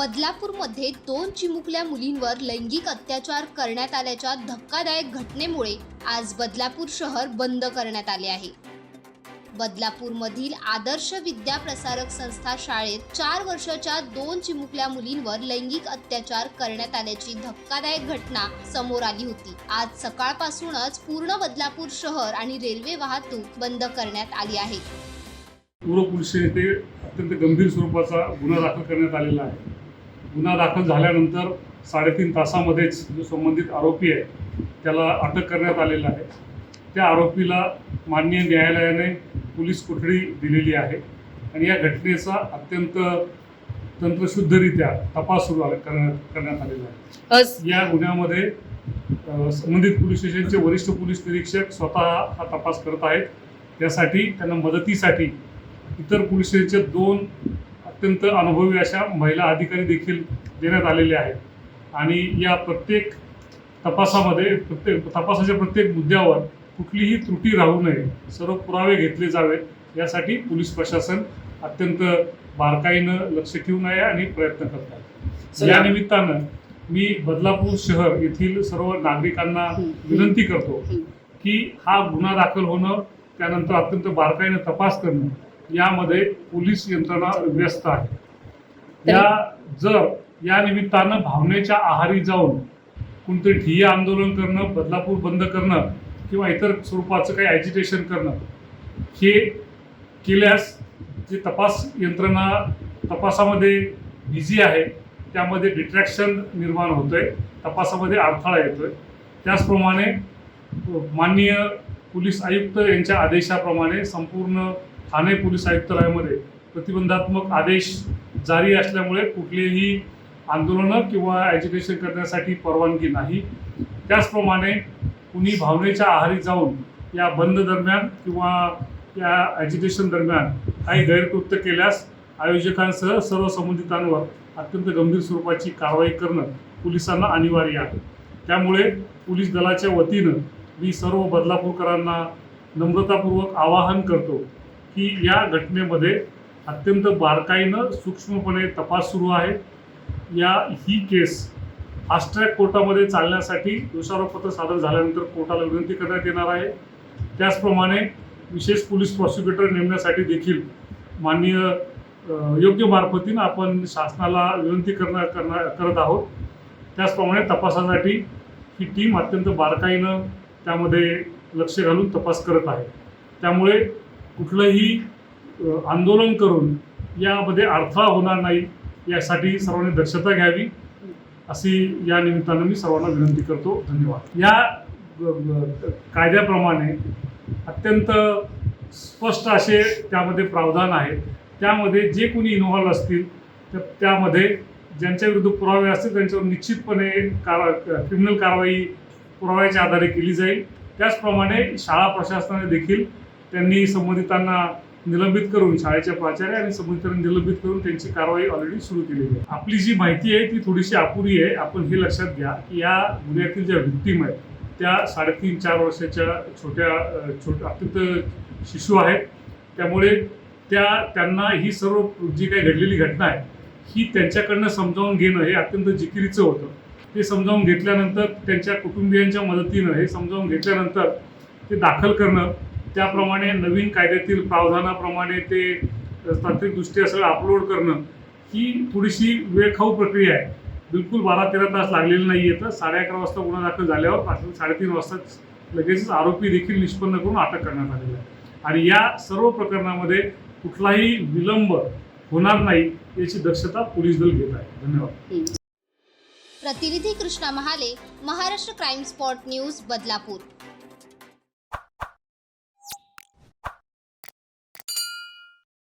बदलापूरमध्ये दोन चिमुकल्या मुलींवर लैंगिक अत्याचार करण्यात आल्याच्या धक्कादायक घटनेमुळे आज बदलापूर शहर बंद करण्यात आले आहे. बदलापूरमधील आदर्श विद्या प्रसारक संस्था शाळेत चार वर्षाच्या दोन चिमुकल्या मुलींवर लैंगिक अत्याचार करण्यात आल्याची धक्कादायक घटना समोर आली होती. आज सकाळपासूनच पूर्ण बदलापूर शहर आणि रेल्वे वाहतूक बंद करण्यात आली आहे. पूर्व पोलीस येथे अत्यंत गंभीर स्वरूपाचा गुन्हा दाखल करण्यात आलेला आहे. गुन्हा दाखल झाल्यानंतर साडेतीन तासामध्येच जो संबंधित आरोपी आहे त्याला अटक करण्यात आलेला आहे. त्या आरोपीला माननीय न्यायालयाने पोलीस कोठडी दिलेली आहे आणि या घटनेचा अत्यंत तंत्रशुद्धरित्या तपास सुरू करण्यात करण्यात आलेला आहे. या गुन्ह्यामध्ये संबंधित पोलीस स्टेशनचे वरिष्ठ पोलीस निरीक्षक स्वतः हा तपास करत आहेत. त्यासाठी त्यांना मदतीसाठी इतर पोलीस स्टेशनचे दोन अत्यंत अनुभवी अशा महिला अधिकारी देखील देण्यात आलेले आहेत. आणि या प्रत्येक तपासामध्ये प्रत्येक तपासाच्या प्रत्येक मुद्द्यावर कुठलीही त्रुटी राहू नये सर्व पुरावे घेतले जावेत यासाठी पोलीस प्रशासन अत्यंत बारकाईनं लक्ष ठेवून आहे आणि प्रयत्न करत आहे. या निमित्तानं मी बदलापूर शहर येथील सर्व नागरिकांना विनंती करतो की हा गुन्हा दाखल होणं त्यानंतर अत्यंत बारकाईनं तपास करणं यामध्ये पोलीस यंत्रणा व्यस्त आहे. या जर या निमित्तानं भावनेच्या आहारी जाऊन कोणतरी ठिय्या आंदोलन करणं बदलापूर बंद करणं किंवा इतर स्वरूपाचं काही ॲजिटेशन करणं हे केल्यास जे तपास यंत्रणा तपासामध्ये बिझी आहे त्यामध्ये डिट्रॅक्शन निर्माण होतंय तपासामध्ये अडथळा येतोय. त्याचप्रमाणे अ, माननीय पोलीस आयुक्त यांच्या आदेशाप्रमाणे संपूर्ण ठाणे पोलीस आयुक्तालयामध्ये प्रतिबंधात्मक आदेश जारी असल्यामुळे कुठलेही आंदोलनं किंवा ॲजिटेशन करण्यासाठी परवानगी नाही. त्याचप्रमाणे कुणी भावनेच्या आहारी जाऊन या बंद दरम्यान किंवा या ॲजिटेशन दरम्यान काही गैरकृत्य केल्यास आयोजकांसह सर्व संबंधितांवर अत्यंत गंभीर स्वरूपाची कारवाई करणं पोलिसांना अनिवार्य आहे. त्यामुळे पोलीस दलाच्या वतीनं मी सर्व बदलापूरकरांना नम्रतापूर्वक आवाहन करतो की या घटनेमध्ये अत्यंत बारकाईनं सूक्ष्मपणे तपास सुरू आहे. या ही केस फास्ट ट्रॅक कोर्टामध्ये चालण्यासाठी दोषारोपपत्र सादर झाल्यानंतर कोर्टाला विनंती करण्यात येणार आहे. त्याचप्रमाणे विशेष पोलीस प्रॉसिक्युटर नेमण्यासाठी देखील माननीय योग्य मार्फतीनं आपण शासनाला विनंती करणार करणार करत आहोत. त्याचप्रमाणे तपासासाठी ही टीम अत्यंत बारकाईनं त्यामध्ये लक्ष घालून तपास करत आहे. त्यामुळे कुठलंही आंदोलन करून यामध्ये अडथळा होणार नाही यासाठी सर्वांनी दक्षता घ्यावी अशी या निमित्तानं मी सर्वांना विनंती करतो. धन्यवाद. या कायद्याप्रमाणे अत्यंत स्पष्ट असे त्यामध्ये प्रावधान आहे त्यामध्ये जे कोणी इन्व्हॉल्व असतील तर त्यामध्ये ज्यांच्या विरुद्ध पुरावे असतील त्यांच्यावर निश्चितपणे कारा क्रिमिनल कारवाई पुराव्याच्या आधारे केली जाईल. त्याचप्रमाणे शाळा प्रशासनाने देखील त्यांनी संबंधितांना निलंबित करून शाळेच्या प्राचार्य आणि संबंधितांना निलंबित करून त्यांची कारवाई ऑलरेडी सुरू केलेली आहे. आपली जी माहिती आहे ती थोडीशी अपुरी आहे. आपण हे लक्षात घ्या की या गुन्ह्यातील ज्या व्यक्तीम आहेत त्या साडेतीन चार वर्षाच्या छोट्या छोट अत्यंत शिशू आहेत. त्यामुळे त्या त्यांना ही सर्व जी काही घडलेली घटना आहे ही त्यांच्याकडनं समजावून घेणं हे अत्यंत जिकिरीचं होतं. ते समजावून घेतल्यानंतर त्यांच्या कुटुंबियांच्या मदतीनं हे समजावून घेतल्यानंतर ते दाखल करणं त्याप्रमाणे नवीन कायद्यातील प्रावधानाप्रमाणे ते तांत्रिकदृष्ट्या सगळं अपलोड करणं ही थोडीशी वेळखाऊ प्रक्रिया आहे. बिलकुल बारा तेरा तास लागलेले नाही आहे तर साडे अकरा वाजता गुन्हा दाखल झाल्यावर पाच- साडेतीन वाजताच लगेचच आरोपी देखील निष्पन्न करून अटक करण्यात आलेली आहे. आणि या सर्व प्रकरणामध्ये कुठलाही विलंब होणार नाही याची दक्षता पोलीस दल घेत आहे. धन्यवाद. प्रतिनिधी Krishna Mahale Maharashtra crime spot news Badlapur.